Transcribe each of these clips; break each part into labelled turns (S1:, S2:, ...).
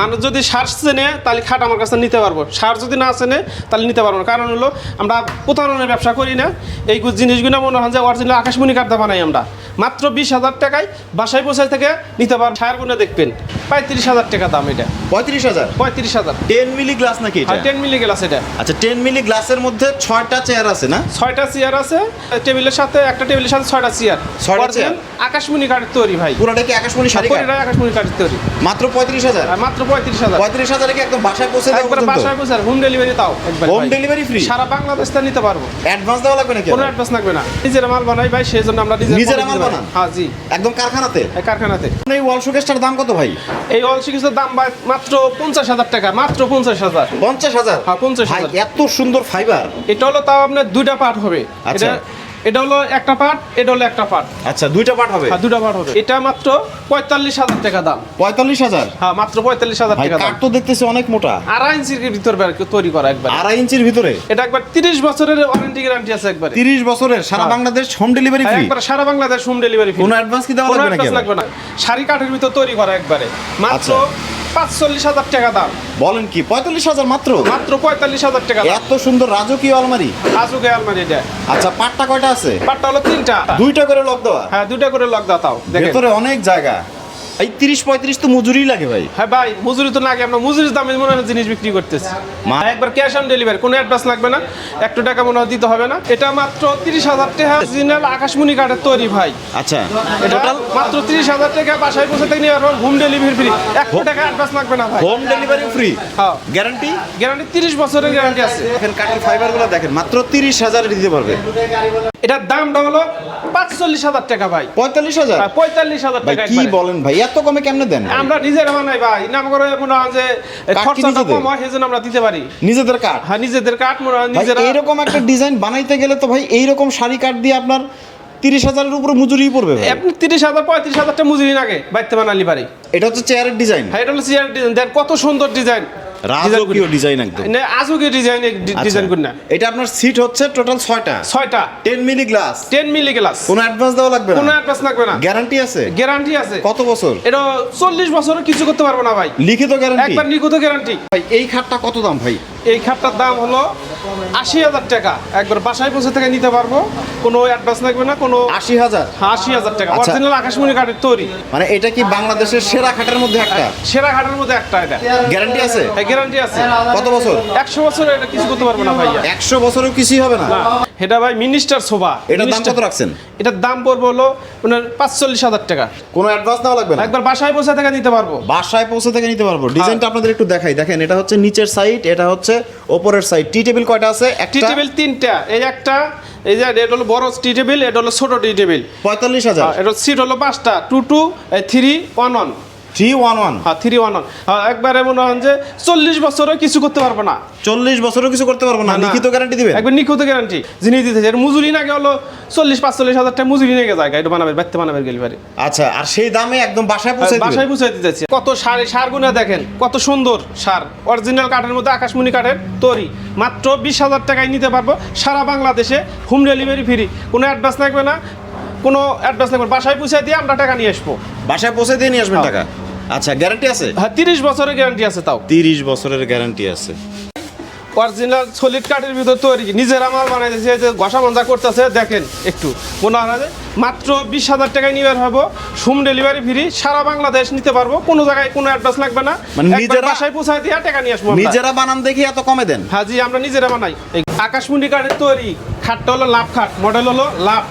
S1: মানুষ যদি সার চেনে তাহলে খাট আমার কাছে নিতে পারব। সার যদি না চেনে তাহলে নিতে পারব না। কারণ হলো আমরা প্রতারণের ব্যবসা করি না। এই জিনিসগুলো মনে হয় যে অরিজিনাল আকাশমণি কাঠটা বানাই আমরা। মাত্র বিশ হাজার টাকায় বাসায় বসায় থেকে নিতে পারব সারগুলো দেখবেন। পঁয়ত্রিশ হাজার টাকা দাম এটা।
S2: পঁয়ত্রিশ হাজার?
S1: পঁয়ত্রিশ হাজার।
S2: টেন মিলি গ্লাস নাকি এটা?
S1: টেন মিলি গ্লাস এটা।
S2: আচ্ছা টেন মিলি গ্লাসের মধ্যে ছয়টা চেয়ার আছে না?
S1: ছয়টা চেয়ার আছে। টেবিলের সাথে একটা টেবিলের সাথে ছয়টা চেয়ার।
S2: ছয়টা চেয়ার?
S1: আকাশমণি কাঠের তৈরি ভাই।
S2: পুরোটা কি আকাশমণি শাড়ি
S1: আকাশমণি কাঠের তৈরি।
S2: মাত্র পঁয়ত্রিশ হাজার?
S1: আর মাত্র পঁয়ত্রিশ হাজার।
S2: পঁয়ত্রিশ হাজারে কি একদম বাসায় পৌঁছে
S1: একবার বাসায় বসে হোম ডেলিভারি তাও
S2: হোম ডেলিভারি ফ্রি
S1: সারা বাংলাদেশ তা নিতে পারব।
S2: অ্যাডভান্স দেওয়া লাগবে নাকি
S1: কোনো অ্যাডভান্স লাগবে না। নিজের মাল বানাই ভাই সেই জন্য আমরা নিজের
S2: মাল বানান?
S1: হ্যাঁ জি।
S2: একদম কারখানাতে?
S1: কারখানাতে।
S2: এই ওয়াল শোকেসটার দাম কত ভাই?
S1: এই চিকিৎসার দাম মাত্র পঞ্চাশ হাজার টাকা মাত্র পঞ্চাশ হাজার।
S2: পঞ্চাশ হাজার?
S1: হ্যাঁ, 50,000
S2: ভাই এত সুন্দর ফাইবার
S1: এটা হলো তাও আপনার দুইটা পার্ট হবে।
S2: আচ্ছা।
S1: এটা হলো একটা পার্ট এটা হলো একটা পার্ট
S2: আচ্ছা দুইটা পার্ট হবে?
S1: হ্যাঁ দুটা পার্ট হবে। এটা মাত্র পঁয়তাল্লিশ হাজার টাকা দাম।
S2: পঁয়তাল্লিশ হাজার?
S1: হ্যাঁ মাত্র পঁয়তাল্লিশ হাজার টাকা দাম।
S2: তো দেখতেছি অনেক মোটা।
S1: আড়াই ইঞ্চির ভিতর তৈরি করা একবার।
S2: আড়াই ইঞ্চির ভিতরে?
S1: এটা একবার তিরিশ বছরের ওয়ারেন্টি গ্যারান্টি আছে একবার।
S2: তিরিশ বছরের? সারা
S1: হ্যাঁ।
S2: বাংলাদেশ হোম ডেলিভারি ফ্রি
S1: একবার সারা বাংলাদেশ হোম ডেলিভারি
S2: কোনো অ্যাডভান্স কি দেওয়া? লাগবে
S1: না। শাড়ি কাঠের ভিতর তৈরি করা একবারে। মাত্র
S2: আচ্ছা।
S1: পাঁচচল্লিশ হাজার টাকা দাম।
S2: বলেন কি পঁয়তাল্লিশ হাজার মাত্র?
S1: মাত্র পঁয়তাল্লিশ হাজার টাকা
S2: এত সুন্দর রাজকীয় আলমারি?
S1: রাজকীয় আলমারি এটা।
S2: আচ্ছা পাটটা কয়টা আছে?
S1: পাটটা হলো তিনটা।
S2: দুইটা করে লক দেওয়া।
S1: হ্যাঁ দুইটা করে লক দেওয়া তাও।
S2: ভেতরে অনেক জায়গা। এই তিরিশ পঁয়ত্রিশ তো মজুরি লাগে ভাই।
S1: হ্যাঁ ভাই মজুরি তো লাগে আমরা মজুরির দামে মনে হয় জিনিস বিক্রি করতেছি।
S2: মা-
S1: একবার ক্যাশ অন ডেলিভারি কোনো অ্যাডভান্স লাগবে না একটু টাকা মনে হয় দিতে হবে না। এটা মাত্র তিরিশ হাজার টাকা অরিজিনাল আকাশমণি কাঠের তৈরি ভাই।
S2: আচ্ছা।
S1: এটা মাত্র তিরিশ হাজার টাকা বাসায় বসে থেকে নিয়ে হোম ডেলিভারি ফ্রি একশো টাকা অ্যাডভান্স লাগবে না ভাই।
S2: হোম ডেলিভারি ফ্রি
S1: হ্যাঁ।
S2: গ্যারান্টি
S1: গ্যারান্টি তিরিশ বছরের গ্যারান্টি আছে।
S2: দেখেন কাঠের ফাইবারগুলো দেখেন মাত্র তিরিশ হাজার দিতে পারবে।
S1: এটার দামটা হলো পাঁচচল্লিশ হাজার টাকা ভাই।
S2: পঁয়তাল্লিশ হাজার?
S1: পঁয়তাল্লিশ হাজার টাকা
S2: কি বলেন ভাই? এত কমে কেমনে দেন
S1: আমরা নিজের বানাই ভাই। নাম করে মনে হয় যে খরচাটা
S2: নিজেদের?
S1: কম হয় সেজন্য আমরা দিতে পারি।
S2: নিজেদের কাঠ?
S1: হ্যাঁ নিজেদের কাঠ মনে হয় নিজেরা
S2: এরকম একটা ডিজাইন বানাইতে গেলে তো ভাই এইরকম শাড়ি কাঠ দিয়ে আপনার তিরিশ হাজারের উপরে মজুরি পড়বে
S1: আপনি তিরিশ হাজার পঁয়ত্রিশ হাজারটা মজুরি লাগে বাড়িতে বানালি পারি
S2: এটা হচ্ছে চেয়ারের ডিজাইন।
S1: হ্যাঁ এটা হচ্ছে চেয়ারের ডিজাইন। দেন কত সুন্দর ডিজাইন।
S2: রাজকীয় ডিজাইন একদম।
S1: আজুকে ডিজাইন ডিজাইন করি না।
S2: আচ্ছা। এটা আপনার সিট হচ্ছে টোটাল ছয়টা।
S1: ছয়টা।
S2: Ten milli glass
S1: ten milli glass
S2: কোনো অ্যাডভান্স দেওয়া লাগবে
S1: কোনো অ্যাডভান্স লাগবে না।
S2: গ্যারান্টি আছে?
S1: গ্যারান্টি আছে।
S2: কত বছর?
S1: এটা চল্লিশ বছর কিছু করতে পারব না ভাই।
S2: লিখিত গ্যারান্টি
S1: একবার লিখিত গ্যারান্টি
S2: ভাই এই খাটটা কত দাম ভাই?
S1: এই খাটটার দাম হলো আশি হাজার টাকা। একবার বাসায় পৌঁছে থেকে নিতে পারব। কোনো অ্যাডভান্স লাগবে না কোনো
S2: আশি হাজার?
S1: আশি হাজার টাকা।
S2: আচ্ছা।
S1: অরিজিনাল আকাশমণি কাঠের তৈরি।
S2: মানে এটা কি বাংলাদেশের সেরা খাটের মধ্যে একটা?
S1: সেরা ঘাটের মধ্যে একটা এটা।
S2: গ্যারান্টি আছে?
S1: গ্যারান্টি আছে।
S2: কত বছর?
S1: একশো বছর এটা কিছু করতে পারব না ভাইয়া।
S2: একশো বছরও কিছুই হবে না।
S1: এটা ভাই মিনিস্টার শোভা।
S2: এটার দাম কত রাখছেন?
S1: এটার দাম পড়বে হলো আপনার পাঁচচল্লিশ হাজার টাকা।
S2: কোনো অ্যাডভান্স নেওয়া লাগবে না?
S1: একবার বাসায় বসে থেকে নিতে পারব।
S2: বাসায় পৌঁছে থেকে নিতে পারব। ডিজাইনটা আপনাদের একটু দেখাই। দেখেন এটা হচ্ছে নিচের সাইড এটা হচ্ছে ওপরের সাইড টি টেবিল কয়টা আছে?
S1: টি টেবিল তিনটা। এই একটা এই যে এটা হলো বড় টি টেবিল এটা হলো ছোট টি টেবিল।
S2: পঁয়তাল্লিশ হাজার।
S1: এটা সিট হলো পাঁচটা two two three one one
S2: three one one.
S1: হ্যাঁ থ্রি ওয়ান ওয়ান। একবারে মনে হয় যে চল্লিশ বছরও কিছু করতে পারব না।
S2: চল্লিশ বছরও কিছু করতে পারব না
S1: না, না।
S2: লিখিত গ্যারান্টি দিবেন?
S1: একবার নিখুঁত গ্যারান্টি যিনি দিতেছে এর মজুরি নাকি হলো চল্লিশ পাঁচচল্লিশ হাজার টাকা মজুরি নিয়ে যায় এটা বানাবে বাড়তে বানাবে গেলে পারে
S2: আচ্ছা আর সেই দামে একদম বাসায় পৌঁছে
S1: বাসায়
S2: দিবেন
S1: বুঝাই কত সার সার গুনা দেখেন কত সুন্দর সার। অরিজিনাল কাঠের মধ্যে আকাশমণি কাঠের তৈরি। মাত্র বিশ হাজার টাকায় নিতে পারব সারা বাংলাদেশে হোম ডেলিভারি ফ্রি কোনো অ্যাডভান্স লাগবে না কোনো অ্যাডভান্স লাগবে। বাসায় পৌঁছে দিয়ে আমরা টাকা নিয়ে আসব।
S2: বাসায় পৌঁছে দিয়ে নিয়ে আসবেন
S1: হ্যাঁ।
S2: টাকা? আচ্ছা গ্যারান্টি আছে?
S1: হ্যাঁ তিরিশ বছরের গ্যারান্টি আছে তাও।
S2: তিরিশ বছরের গ্যারান্টি আছে।
S1: অরিজিনাল সলিড কাঠের ভিতর তৈরি। নিজেরা মাল বানাইতেছে যে ঘষা মঞ্জা করতেছে দেখেন একটু। মনে হয় মাত্র বিশ হাজার টাকায় নিবার হব হোম ডেলিভারি ফ্রি সারা বাংলাদেশ নিতে পারব কোনো জায়গায় কোনো অ্যাডভান্স লাগবে না।
S2: মানে নিজেরা-
S1: বাসায় পৌঁছায় দিয়ে টাকা নিয়ে আসব
S2: নিজেরা বানান দেখি এত কমে দেন।
S1: হ্যাঁ জি আমরা নিজেরা বানাই। আকাশমুন্ডি কাঠের তৈরি। খাটটা হলো লাভ খাট মডেল হলো লাভ।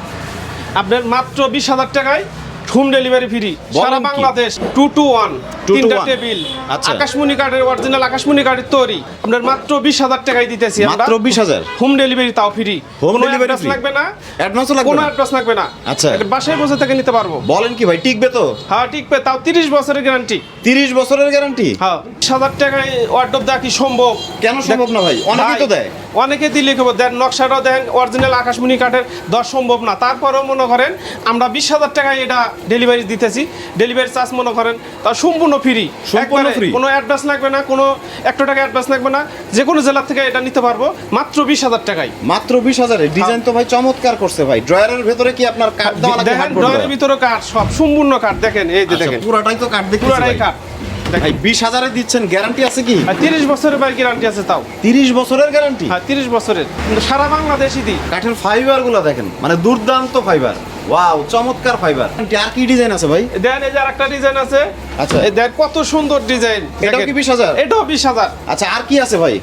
S1: আপনার মাত্র বিশ হাজার টাকায় হোম ডেলিভারি ফ্রি। সারা বাংলাদেশ টু টু ওয়ান তিনটা টেবিল।
S2: আচ্ছা।
S1: আকাশমণি কার্ডের অরিজিনাল আকাশমণি কার্ডের তৈরি। আপনার মাত্র বিশ হাজার টাকায় দিতেছি
S2: মাত্র বিশ হাজার?
S1: হোম ডেলিভারি তাও ফ্রি হোম
S2: ডেলিভারি
S1: লাগবে না?
S2: অ্যাডভান্স লাগবে
S1: কোনো অ্যাডভান্স লাগবে না।
S2: আচ্ছা।
S1: বাসায় বসে থেকে নিতে পারব।
S2: বলেন কি ভাই টিকবে তো?
S1: হ্যাঁ টিকবে। তাও তিরিশ বছরের গ্যারান্টি
S2: তিরিশ বছরের গ্যারান্টি
S1: হ্যাঁ বিশ হাজার টাকায় ওয়ার্ডব দেওয়া কি সম্ভব?
S2: কেন সম্ভব না ভাই? অনেকেই তো দেয়।
S1: অনেকে দিলে খবর দেন নকশাটাও দেন অরিজিনাল আকাশমণি কাঠের দশ সম্ভব না। তারপরেও মনে করেন আমরা বিশ হাজার টাকায় এটা ডেলিভারি দিতেছি। ডেলিভারি চার্জ মনে করেন তা সম্পূর্ণ ফ্রি
S2: সম্পূর্ণ free?
S1: কোনো অ্যাডভান্স লাগবে না কোনো একটা টাকা অ্যাডভান্স লাগবে না। যে কোনো জেলা থেকে এটা নিতে পারব মাত্র বিশ হাজার টাকায়।
S2: মাত্র বিশ হাজারের ডিজাইন তো ভাই চমৎকার করছে ভাই। ড্রয়ারের ভেতরে কি আপনার কাঠ দেওয়া লাগে
S1: দেখেন
S2: hardboard
S1: ড্রয়ের
S2: দেওয়া?
S1: ভিতরে কাঠ সব সম্পূর্ণ কাঠ। দেখেন এই যে
S2: আচ্ছা,
S1: দেখেন।
S2: পুরাটাই তো কাঠ দেখতেছি
S1: পুরাটাই কাঠ। দেখেন
S2: ভাই বিশ হাজারে দিচ্ছেন গ্যারান্টি আছে কি?
S1: তিরিশ বছরের ভাই গ্যারান্টি আছে তাও।
S2: তিরিশ বছরের গ্যারান্টি
S1: হ্যাঁ তিরিশ বছরের। কিন্তু সারা বাংলাদেশই দিই।
S2: কাঠের ফাইবারগুলো দেখেন মানে দুর্দান্ত ফাইবার ওয়াও চমৎকার ফাইবার আর কি ডিজাইন আছে ভাই?
S1: দেন এই যে একটা ডিজাইন আছে।
S2: আচ্ছা।
S1: এই দেখ কত সুন্দর ডিজাইন
S2: এটাও কি 20,000?
S1: এটাও বিশ হাজার।
S2: আচ্ছা আর কি আছে ভাই?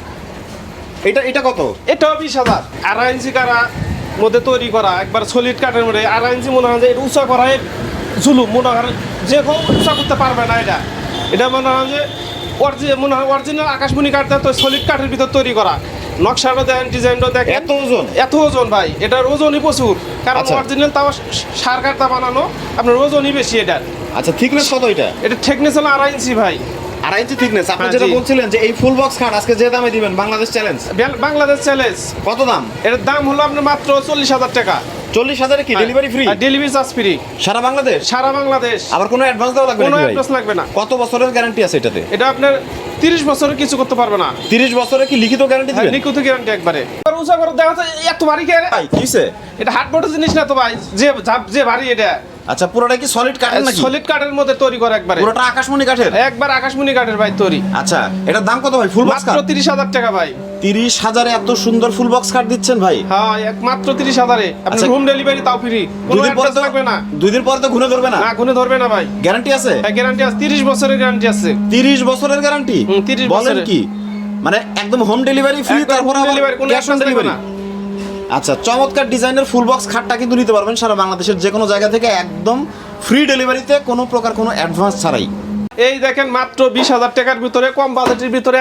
S2: এটা এটা কত?
S1: এটাও বিশ হাজার। আড়াই ইঞ্চি কারা মধ্যে তৈরি করা একবার সলিড কাঠের মধ্যে। আড়াই ইঞ্চি মনে হয় যে এটা উঁচা করা জুলুম। মনে হয় যে কেউ উঁচা করতে পারবে না এটা। এটা মনে হয় যে অরিজিনাল মনে হয় অরিজিনাল আকাশমণি কাঠটা তো সলিড কাঠের ভিতর তৈরি করা। নকশাটা দেখেন ডিজাইনটা দেখেন।
S2: এত ওজন?
S1: এত ওজন ভাই এটার ওজনই প্রচুর। কারণ
S2: আচ্ছা।
S1: অরিজিনাল তাও সার কাঠটা বানানো আপনার ওজনই বেশি এটার
S2: আচ্ছা থিকনেস কত এটা?
S1: এটা ঠেকনেস হলো আড়াই ইঞ্চি ভাই।
S2: আড়াই ইঞ্চি থিকনেস আপনি
S1: হ্যাঁ,
S2: যেটা বলছিলেন যে এই ফুল বক্স খাট আজকে যে দামে দিবেন বাংলাদেশ চ্যালেঞ্জ
S1: বাংলাদেশ চ্যালেঞ্জ
S2: কত দাম?
S1: এটার দাম হলো আপনার মাত্র চল্লিশ হাজার টাকা।
S2: চল্লিশ হাজারে কি? Delivery free
S1: delivery charge free
S2: সারা বাংলাদেশ?
S1: সারা বাংলাদেশ।
S2: আবার কোনো অ্যাডভান্স দেওয়া লাগবে
S1: কোনো? অ্যাড্রেস লাগবে না।
S2: কত বছরের গ্যারান্টি আছে এটাতে?
S1: এটা আপনার তিরিশ বছরের কিছু করতে পারবে না।
S2: তিরিশ বছরে কি লিখিত গ্যারান্টি দিবেন?
S1: নিকুত গ্যারান্টি একবারে। উঁচা করে দেখা যাচ্ছে এত ভারী কে?
S2: ভাই কিসে?
S1: এটা হাট বোর্ডের জিনিস না তো ভাই যে যা- ভারী এটা।
S2: আচ্ছা পুরোটা কি সলিড কাঠের নাকি?
S1: সলিড কাঠের মধ্যে তৈরি করে একবারে।
S2: পুরোটা আকাশমণি কাঠের
S1: একবার আকাশমণি কাঠের ভাই তৈরি।
S2: আচ্ছা এটার দাম কত ভাই? ফুল
S1: মাত্র
S2: কাঠ
S1: তিরিশ হাজার টাকা ভাই।
S2: তিরিশ হাজারে এত সুন্দর ফুল বক্স কাঠ দিচ্ছেন ভাই?
S1: হ্যাঁ এক মাত্র তিরিশ হাজারে। আপনি
S2: আচ্ছা।
S1: হোম ডেলিভারি তাও ফ্রি
S2: পরে তো
S1: লাগবে না।
S2: দুই দিন পরে তো ঘুরে ধরবে না?
S1: না গুনে ধরবে না ভাই।
S2: গ্যারান্টি আছে?
S1: হ্যাঁ গ্যারান্টি আছে। তিরিশ বছরের গ্যারান্টি আছে।
S2: তিরিশ বছরের গ্যারান্টি
S1: হুম, 30
S2: বলেন
S1: বছরের।
S2: কি? মানে একদম হোম ডেলিভারি ফ্রি তারপর
S1: কোনো
S2: ক্যাশ অন ডেলিভারি
S1: না।
S2: আচ্ছা চমৎকার ডিজাইনের ফুল বক্স খাটটা কিন্তু নিতে পারবেন সারা বাংলাদেশের যে কোনো জায়গা থেকে। একদম ফ্রি ডেলিভারিতে কোনো প্রকার কোনো অ্যাডভান্স ছাড়াই।
S1: এই দেখেন মাত্র বিশ হাজার টাকার ভিতরে কম বাজেটের ভিতরে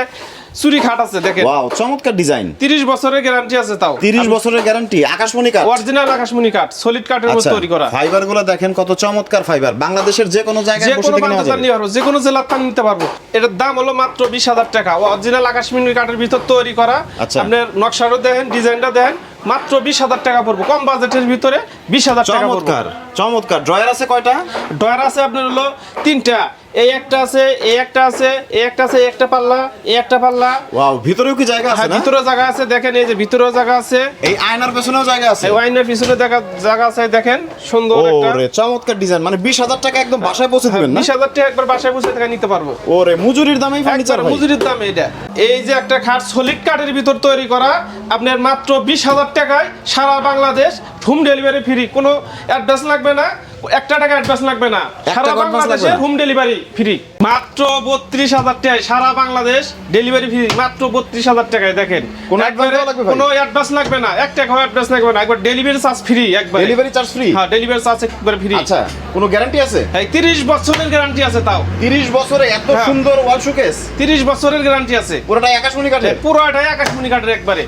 S1: চুরি খাট আছে দেখেন।
S2: ওয়াও চমৎকার ডিজাইন
S1: তিরিশ বছরের গ্যারান্টি আছে তাও।
S2: তিরিশ বছরের গ্যারান্টি আকাশমণি কাঠ।
S1: অরিজিনাল আকাশমণি কাঠ সলিড কাঠের মধ্যে
S2: আচ্ছা
S1: তৈরি করা।
S2: ফাইবারগুলো দেখেন কত চমৎকার ফাইবার বাংলাদেশের যে কোনো জায়গায় বসে থেকে নেওয়া যাবে।
S1: যে কোনো জেলার তার নিতে পারব। এটার দাম হলো মাত্র বিশ হাজার টাকা। অরিজিনাল আকাশমণি কাঠের ভিতর তৈরি করা।
S2: আচ্ছা।
S1: আপনার নকশারও দেখেন ডিজাইনটা দেখেন। মাত্র বিশ হাজার টাকা পড়ব। কম বাজেটের ভিতরে বিশ হাজার টাকা
S2: চমৎকার চমৎকার। ড্রয়ার আছে কয়টা?
S1: ডয়ার আছে আপনার হলো তিনটা। এই একটা আছে এই একটা আছে এই একটা আছে একটা পাল্লা এই একটা পাল্লা।
S2: ওয়াও ভিতরেও কি জায়গা আছে
S1: হ্যাঁ ভিতরে জায়গা আছে দেখেন এই যে ভিতরেও জায়গা আছে।
S2: এই আয়নার পেছনেও জায়গা আছে?
S1: এই ওয়াইনের পিছনে দেখা জায়গা আছে দেখেন সুন্দর একটা।
S2: ওরে চমৎকার ডিজাইন মানে বিশ হাজার টাকা একদম বাসায় পৌঁছে দিবেন না?
S1: বিশ হাজার টাকা একবার বাসায় বসে টাকা নিতে পারব।
S2: ওরে মজুরির দামেই ফার্নিচার ভাই।
S1: মজুরির দাম এটা। এই যে একটা খাট সলিড কাঠের ভিতর তৈরি করা আপনার মাত্র বিশ হাজার টাকায় সারা বাংলাদেশ হোম ডেলিভারি ফ্রি কোনো অ্যাডভান্স লাগবে না। একটা টাকা অ্যাডভান্স লাগবে না। সারা বাংলাদেশে হোম ডেলিভারি ফ্রি মাত্র বত্রিশ হাজার টাকায় সারা বাংলাদেশ ডেলিভারি ফ্রি মাত্র বত্রিশ হাজার টাকায় দেখেন।
S2: কোনো লাগবে ভাই?
S1: কোনো অ্যাডভান্স লাগবে না। এক টাকা অ্যাডভান্স লাগবে না। একবার ডেলিভারি চার্জ ফ্রি একবার।
S2: ডেলিভারি চার্জ ফ্রি
S1: হ্যাঁ ডেলিভারি চার্জ একবার ফ্রি
S2: আচ্ছা কোনো গ্যারান্টি আছে?
S1: এই তিরিশ বছরের গ্যারান্টি আছে তাও।
S2: তিরিশ বছরে এত
S1: হ্যাঁ।
S2: সুন্দর ওয়াল শোকেস
S1: তিরিশ বছরের গ্যারান্টি আছে।
S2: পুরোটাই আকাশমণি কাঠের?
S1: পুরোটাই আকাশমণি কাঠের একবারে।